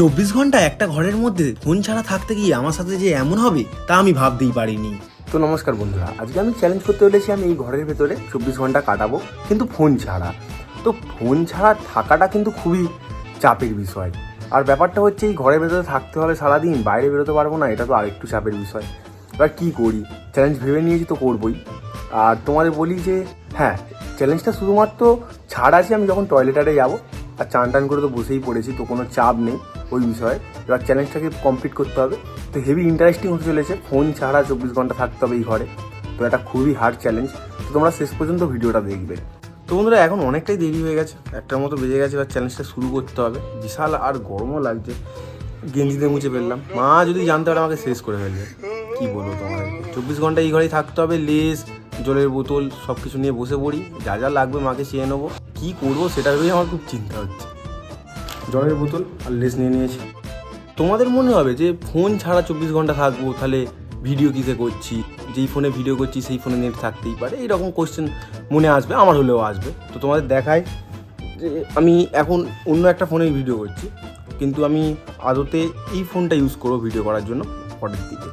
চব্বিশ ঘণ্টা একটা ঘরের মধ্যে ফোন ছাড়া থাকতে গিয়ে আমার সাথে যে এমন হবে, তা আমি ভাবতেই পারিনি। তো নমস্কার বন্ধুরা, আজকে আমি চ্যালেঞ্জ করতে চলেছি আমি এই ঘরের ভেতরে চব্বিশ ঘণ্টা কাটাবো, কিন্তু ফোন ছাড়া। তো ফোন ছাড়া থাকাটা কিন্তু খুবই চাপের বিষয়। আর ব্যাপারটা হচ্ছে এই ঘরের ভেতরে থাকতে হলে সারাদিন, বাইরে বেরোতে পারব না, এটা তো আরেকটু চাপের বিষয়। এবার কী করি? চ্যালেঞ্জ ভেবে নিয়েছি তো করবোই। আর তোমাদের বলি যে হ্যাঁ চ্যালেঞ্জটা শুধুমাত্র ছাড় আছে আমি যখন টয়লেটারে যাব আর চান টান করে তো বসেই পড়েছি, তো কোনো চাপ নেই ওই বিষয়ে। এবার চ্যালেঞ্জটাকে কমপ্লিট করতে হবে। তো হেভি ইন্টারেস্টিং হতে চলেছে ফোন ছাড়া চব্বিশ ঘণ্টা থাকতে হবে এই ঘরে। তো এটা খুবই হার্ড চ্যালেঞ্জ তো তোমরা শেষ পর্যন্ত ভিডিওটা দেখবে। তো বন্ধুরা, এখন অনেকটাই দেরি হয়ে গেছে। একটার মতো বেজে গেছে, এবার চ্যালেঞ্জটা শুরু করতে হবে। বিশাল আর গরমও লাগছে। গেঞ্জিতে মুছে ফেললাম। মা যদি জানতে পারে, আমাকে শেষ করে ফেলবে। কি বলব তোমাদেরকে চব্বিশ ঘণ্টা এই ঘরেই থাকতে হবে, লেস, জলের বোতল সব কিছু নিয়ে বসে পড়ি। যা যা লাগবে মাকে চেয়ে নেব। কী করব সেটা ভেবেই আমার খুব চিন্তা হচ্ছে। জলের বোতল আর লেস নিয়ে নিয়েছি। তোমাদের মনে হবে যে ফোন ছাড়া চব্বিশ ঘণ্টা থাকব তাহলে ভিডিও কিসে করছি? যেই ফোনে ভিডিও করছি সেই ফোনে নেট থাকতেই পারে। এইরকম কোশ্চেন মনে আসবে আমার হলেও আসবে। তো তোমাদের দেখায় যে আমি এখন অন্য একটা ফোনে ভিডিও করছি। কিন্তু আমি আদতে এই ফোনটা ইউজ করব ভিডিও করার জন্য পরের দিকে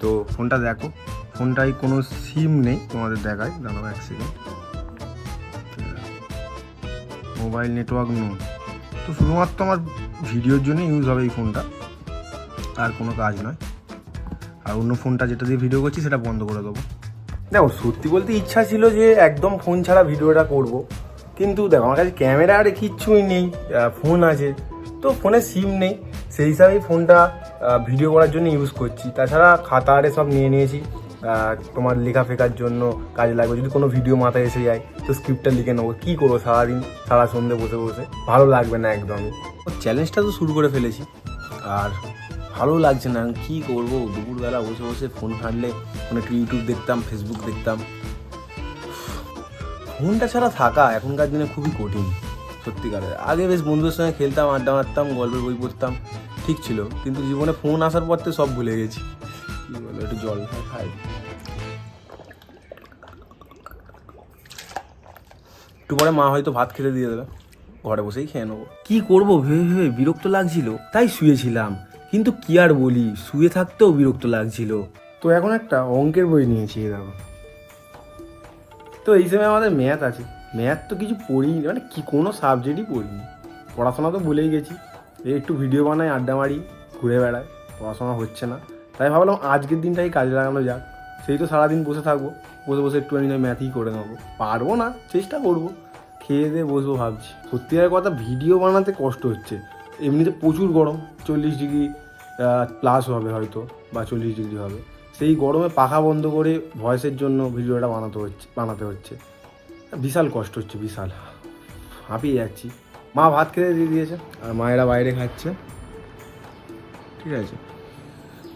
তো ফোনটা দেখো। ফোনটায় কোনো সিম নেই তোমাদের দেখায় দাঁড়াও এক সেকেন্ড মোবাইল নেটওয়ার্ক নো তো শুধুমাত্র আমার ভিডিওর জন্য ইউজ হবে এই ফোনটা। আর কোনো কাজ নয়। আর অন্য ফোনটা যেটা দিয়ে ভিডিও করছি, সেটা বন্ধ করে দেবো। দেখো, সত্যি বলতে ইচ্ছা ছিল যে একদম ফোন ছাড়া ভিডিওটা করব। কিন্তু দেখো, আমার কাছে ক্যামেরা আর কিচ্ছুই নেই ফোন আছে। তো ফোনে সিম নেই। সেই হিসাবেই ফোনটা ভিডিও করার জন্য ইউজ করছি। তাছাড়া খাতা আরে সব নিয়ে নিয়েছি। তোমার লেখা ফেকার জন্য কাজে লাগবে। যদি কোনো ভিডিও মাথায় এসে যায়, তো স্ক্রিপ্টটা লিখে নেব। কী করব সারাদিন? সারা সন্ধে বসে বসে। ভালো লাগবে না একদমই চ্যালেঞ্জটা তো শুরু করে ফেলেছি। আর ভালো লাগছে না। কী করব? দুপুরবেলা বসে বসে ফোন ঘাঁটলে কোনো একটু ইউটিউব দেখতাম ফেসবুক দেখতাম। ফোনটা ছাড়া থাকা এখনকার দিনে খুবই কঠিন, সত্যিকারের। আগে বেশ বন্ধুদের সঙ্গে খেলতাম, আড্ডা মারতাম, গল্পের বই পড়তাম, ঠিক ছিল। কিন্তু জীবনে ফোন আসার পর তো সব ভুলে গেছি। কী বলো একটু জল খাই একটু পরে মা হয়তো ভাত খেতে দিয়ে দেবে। ঘরে বসেই খেয়ে নেব। কি করব ভেবে ভেবে বিরক্ত লাগছিল তাই শুয়েছিলাম। কিন্তু কি আর বলি শুয়ে থাকতেও বিরক্ত লাগছিল। তো এখন একটা অঙ্কের বই নিয়েছি এই দেখো। তো এই সময় আমাদের ম্যাথ আছে। ম্যাথ তো কিছু পড়িনি মানে কি কোনো সাবজেক্টই পড়িনি। পড়াশোনা তো ভুলেই গেছি। এই একটু ভিডিও বানাই আড্ডা মারি ঘুরে বেড়াই পড়াশোনা হচ্ছে না। তাই ভাবলাম আজকের দিনটাই কাজে লাগানো যাক। সেই তো সারাদিন বসে থাকব, বসে বসে একটুখানি ম্যাথই করে নেব। পারব না, চেষ্টা করব। খেয়ে দিয়ে বসবো ভাবছি। সত্যিকার কথা ভিডিও বানাতে কষ্ট হচ্ছে। এমনিতে প্রচুর গরম, চল্লিশ ডিগ্রি প্লাস হবে হয়তো, বা চল্লিশ ডিগ্রি হবে। সেই গরমে পাখা বন্ধ করে ভয়েসের জন্য ভিডিওটা বানাতে হচ্ছে বানাতে হচ্ছে। বিশাল কষ্ট হচ্ছে, বিশাল। হাঁপিয়ে যাচ্ছি। মা ভাত খেতে দিয়ে দিয়েছে, আর মায়েরা বাইরে খাচ্ছে। ঠিক আছে।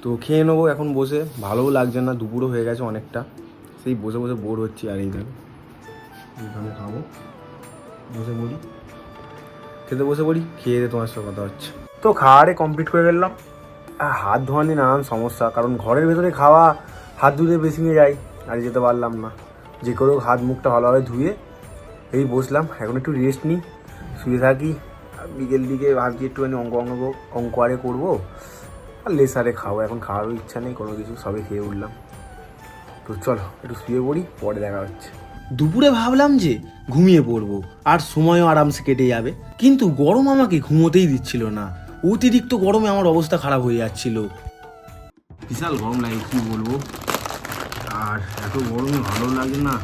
তো খেয়ে নেব এখন বসে। ভালোও লাগছে না, দুপুরও হয়ে গেছে অনেকটা। সেই বসে বসে বোর হচ্ছি আর এই দেখো। এইভাবে খাব। বসে পড়ি। খেতে বসে পড়ি, খেয়ে তোমার সাথে কথা হচ্ছে। তো খাওয়ারে কমপ্লিট করে ফেললাম। আর হাত ধোয়া নিয়ে নানান সমস্যা, কারণ ঘরের ভেতরে খাওয়া হাত ধুতে বেশি নিয়ে যাই, আর যেতে পারলাম না। যে করেও হাত মুখটা ভালোভাবে ধুয়ে এই বসলাম। এখন একটু রেস্ট নিই, শুয়ে থাকি। বিকেল দিকে ভাবছি একটুখানি অঙ্ক অঙ্ক অঙ্ক আরে করব। আর লেসারে খাব এখন খাওয়ারও ইচ্ছা নেই কোনো কিছু সবে খেয়ে উঠলাম। তো চলো একটু শুয়ে পড়ি পরে দেখা হচ্ছে। দুপুরে ভাবলাম যে ঘুমিয়ে পড়ব আর সময়ও আরামসে কেটে যাবে। কিন্তু গরম আমাকে ঘুমোতেই দিচ্ছিল না। অতিরিক্ত গরমে আমার অবস্থা খারাপ হয়ে যাচ্ছিল। বিশাল গরম লাগে কী বলব? আর এত গরমে ভালো লাগে না।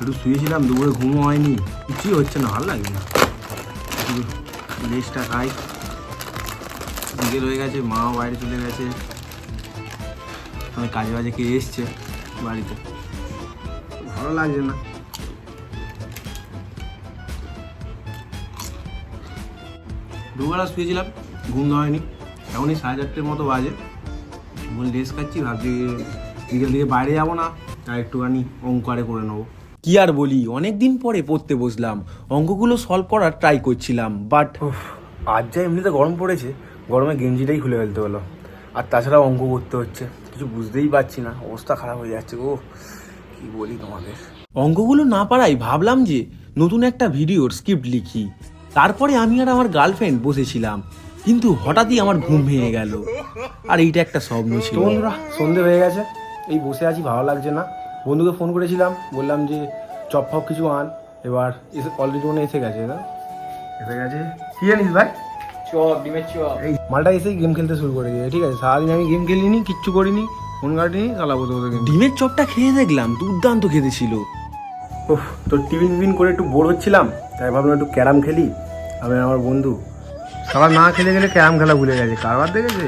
একটু শুয়েছিলাম দুপুরে ঘুমও হয়নি। কিছুই হচ্ছে না ভালো লাগে না। রেস্টটা খাই। বিকেল হয়ে গেছে মাও বাইরে চলে গেছে। আমি কাজে বাজে কে এসছে বাড়িতে। ভালো লাগছে না। দুবেলা শুয়েছিলাম ঘুম হয়নি। এখনই সাড়ে চারটের মতো বাজে। এখন রেস্ট খাচ্ছি ভাবছি বিকেল দিকে বাইরে যাব না আর একটুখানি অঙ্ক আরে করে নেব। কি আর বলি অনেক দিন পরে পড়তে বসলাম। অঙ্কগুলো সলভ করার ট্রাই করছিলাম বাট আজ যা এমনিতে গরম পড়েছে গরমে গেঞ্জিটাই খুলে ফেলতে হলো। আর তাছাড়াও অঙ্ক করতে হচ্ছে। কিছু বুঝতেই পারছি না অবস্থা খারাপ হয়ে যাচ্ছে ও কি বলি তোমাদের? অঙ্কগুলো না পারাই ভাবলাম যে নতুন একটা ভিডিওর স্ক্রিপ্ট লিখি। তারপরে আমি আর আমার গার্লফ্রেন্ড বসেছিলাম। কিন্তু হঠাৎই আমার ঘুম ভেঙে গেল। আর এইটা একটা স্বপ্ন ছিল। বন্ধুরা সন্ধে হয়ে গেছে। এই বসে আছি ভালো লাগছে না। বন্ধুকে ফোন করেছিলাম বললাম যে চপ ফপ কিছু আন। এবার এসে অলরেডি মনে এসে গেছে না? এসে গেছে। কি জানিস ভাই? চপ ডিমের চপ এই মালটা এসেই গেম খেলতে শুরু করে দিয়ে ঠিক আছে? সারাদিন আমি গেম খেলিনি কিচ্ছু করিনি ফোন কাটিনি চালাবো তো গেম ডিমের চপটা খেয়ে দেখলাম দুর্দান্ত খেতে ছিল উফ তোর টিফিন টিফিন করে একটু বোর হচ্ছিলাম তাই ভাবলাম একটু ক্যারাম খেলি আমি আমার বন্ধু। সবার না খেলে গেলে ক্যারাম খেলা ভুলে গেছে কারবার দেখেছে?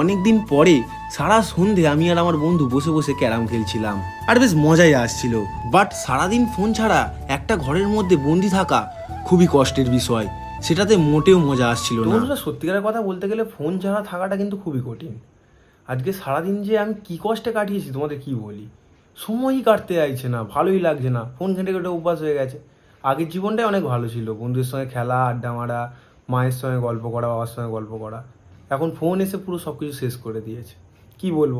অনেকদিন পরে সারা সন্ধে আমি আর আমার বন্ধু বসে বসে ক্যারাম খেলছিলাম আর বেশ মজাই আসছিল। বাট সারাদিন ফোন ছাড়া একটা ঘরের মধ্যে বন্দি থাকা খুবই কষ্টের বিষয়। সেটাতে মোটেও মজা আসছিল না। বন্ধুরা সত্যিকারের কথা বলতে গেলে ফোন ছাড়া থাকাটা কিন্তু খুবই কঠিন। আজকে সারাদিন যে আমি কি কষ্টে কাটিয়েছি তোমাদের কি বলি? সময়ই কাটতে চাইছে না, ভালোই লাগছে না। ফোন ঘেঁটে ঘেঁটে অভ্যাস হয়ে গেছে। আগের জীবনটাই অনেক ভালো ছিল, বন্ধুদের সঙ্গে খেলা, আড্ডা মারা, মায়ের সঙ্গে গল্প করা, বাবার সঙ্গে গল্প করা। এখন ফোন এসে পুরো সব কিছু শেষ করে দিয়েছে। কি বলব?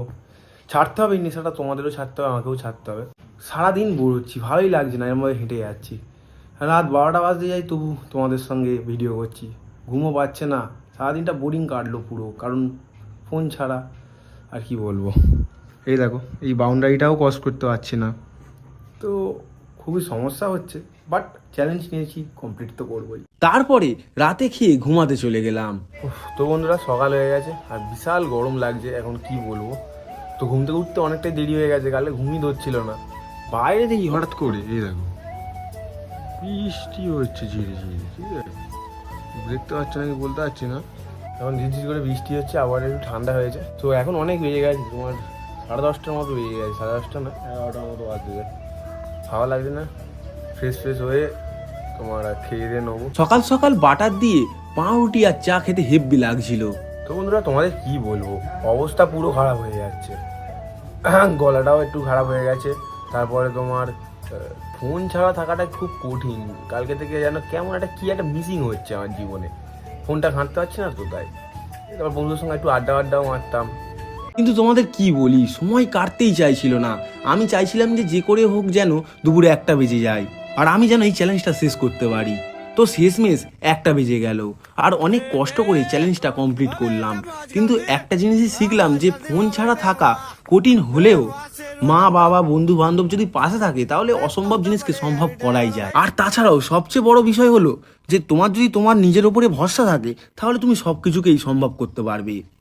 ছাড়তে হবে নেশাটা তোমাদেরও ছাড়তে হবে, আমাকেও ছাড়তে হবে। সারাদিন বোর ভালোই লাগছে না এর মধ্যে হেঁটে যাচ্ছি। রাত বারোটা বাজতে যাই তবু তোমাদের সঙ্গে ভিডিও করছি। ঘুমও পাচ্ছে না। সারাদিনটা বোরিং কাটলো পুরো কারণ ফোন ছাড়া আর কি বলব। এই দেখো এই বাউন্ডারিটাও ক্রস করতে পারছি না। তো খুবই সমস্যা হচ্ছে বাট চ্যালেঞ্জ নিয়েছি কমপ্লিট তো করবোই। তারপরে রাতে খেয়ে ঘুমাতে চলে গেলাম। তো বন্ধুরা সকাল হয়ে গেছে আর বিশাল গরম লাগছে এখন কি বলব? তো ঘুম থেকে উঠতে অনেকটাই দেরি হয়ে গেছে কালে ঘুমই ধরছিল না। বাইরে দেখি হঠাৎ করে এই দেখো। বৃষ্টি হচ্ছে ঝিরে ঝিরি ঠিক আছে? দেখতে পাচ্ছ নাকি বলতে পারছি না। এখন ঝিরঝির করে বৃষ্টি হচ্ছে আবার একটু ঠান্ডা হয়েছে। তো এখন অনেক বেজে গেছে তোমার সাড়ে দশটার মতো বেজে গেছে সাড়ে দশটা না? এগারোটার মতো বাজে যায় ভালো লাগছে না? ফ্রেশ ফ্রেশ হয়ে তোমার খেয়ে দিয়ে নেব। সকাল সকাল বাটার দিয়ে পাউরুটি আর চা খেতে হেব্বি লাগছিল। তো বন্ধুরা তোমাদের কি বলব? অবস্থা পুরো খারাপ হয়ে যাচ্ছে। গলাটাও একটু খারাপ হয়ে গেছে। তারপরে তোমার ফোন ছাড়া থাকাটা খুব কঠিন। কালকে থেকে যেন কেমন একটা কি একটা মিসিং হচ্ছে আমার জীবনে। ফোনটা ঘাঁটতে পারছি না তো তাই। তারপর বন্ধুদের সঙ্গে একটু আড্ডা আড্ডাও মারতাম। কিন্তু তোমাদের কি বলি, সময় কাটতেই চাইছিল না। আমি চাইছিলাম যে যে করে হোক যেন দুপুরে একটা বেজে যায়। আর আমি যেন এই চ্যালেঞ্জটা শেষ করতে পারি। তো শেষমেশ একটা বেজে গেল। আর অনেক কষ্ট করে চ্যালেঞ্জটা কমপ্লিট করলাম। কিন্তু একটা জিনিসই শিখলাম যে ফোন ছাড়া থাকা কঠিন হলেও মা, বাবা, বন্ধু বান্ধব যদি পাশে থাকে, তাহলে অসম্ভব জিনিসকে সম্ভব করাই যায়। আর তাছাড়াও সবচেয়ে বড় বিষয় হলো যে তোমার যদি তোমার নিজের ওপরে ভরসা থাকে, তাহলে তুমি সব কিছুকেই সম্ভব করতে পারবে।